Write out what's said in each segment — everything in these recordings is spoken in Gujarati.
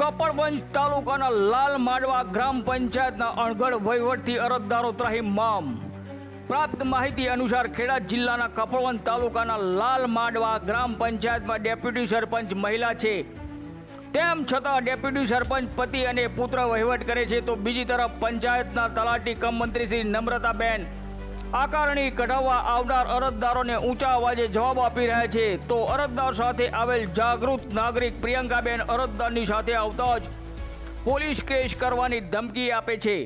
કપડવંજ તાલુકાના લાલ માડવા ગ્રામ પંચાયતના અણઘડ વહીવટથી અરજદારો ત્રાહિમામ પ્રાપ્ત માહિતી અનુસાર ખેડા જિલ્લાના કપડવંજ તાલુકાના લાલ માડવા ગ્રામ પંચાયતમાં ડેપ્યુટી સરપંચ મહિલા છે. તેમ છતાં ડેપ્યુટી સરપંચ પતિ અને પુત્ર વહીવટ કરે છે તો બીજી તરફ પંચાયતના તલાટી કમ મંત્રી શ્રી નમ્રતાબેન આકારણી કઢાવવા આવનાર અરજદારોને ઊંચા અવાજે જવાબ આપી રહ્યા છે. તો અરજદાર સાથે આવેલ જાગૃત નાગરિક પ્રિયંકાબેન અરજદારની સાથે આવતા જ પોલીસ કેસ કરવાની ધમકી આપે છે.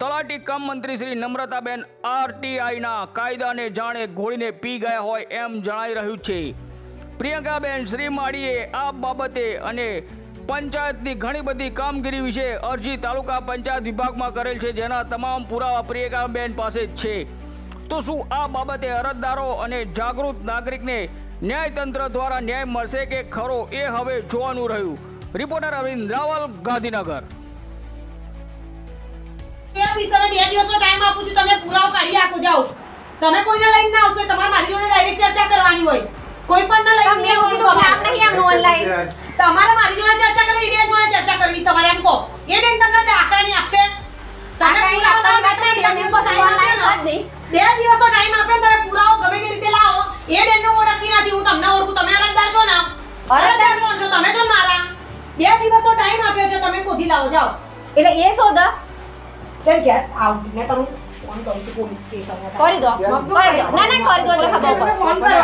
તલાટી કમ મંત્રી શ્રી નમ્રતાબેન આરટીઆઈના કાયદાને જાણે ઘોળીને પી ગયા હોય એમ જણાઈ રહ્યું છે. પ્રિયંકાબેન શ્રી માળીએ આ બાબતે અને પંચાયતની ઘણી બધી કામગીરી વિશે અરજી તાલુકા પંચાયત વિભાગમાં કરેલ છે જેના તમામ પુરાવા પ્રિયકાબેન પાસે જ છે. તો શું આ બાબતે અરજદારો અને જાગૃત નાગરિકને ન્યાયતંત્ર દ્વારા ન્યાય મળશે કે ખરો એ હવે જોવાનું રહ્યું? રિપોર્ટર અરવિંદ રાવલ ગાંધીનગર. બે દિવસનો ટાઈમ આપું છું તમે પુરાવો કાઢી આપો જાઓ. તમે કોઈને લઈને ના આવશો તમારે મારી જોડે ડાયરેક્ટ ચર્ચા કરવાની હોય. કોઈ પણ ના લઈને તમે એવું કીધું કામ નહીં એમનું online. તમારે મારી જોડે ચર્ચા કરવી એ બેન જોડે ચર્ચા કરવી તમારે એમ કહો એ બેન તમને આકારણી આપશે તમે આકારણી આપવાની વાત નહીં, તમે એમ કહો છો online જ નહીં. બે દિવસનો ટાઈમ આપે તમે પુરાવો ગમે તે રીતે લાવો. એ બેનને ઓળખતી નથી હું તમને ઓળખું તમે અરજદાર છો ને? અરજદાર કોણ છો? તમે છો મારા? બે દિવસનો ટાઈમ આપ્યો છે તમે શોધી લાવો જાઓ. એટલે એ શોધ. ચાલ ઘેર આવ. ને તમે ફોન કરું છું પોલીસ સ્ટેશન કરી દો. કરી દો. ના ના કરી દો. એટલે ખબર પડે ફોન કરો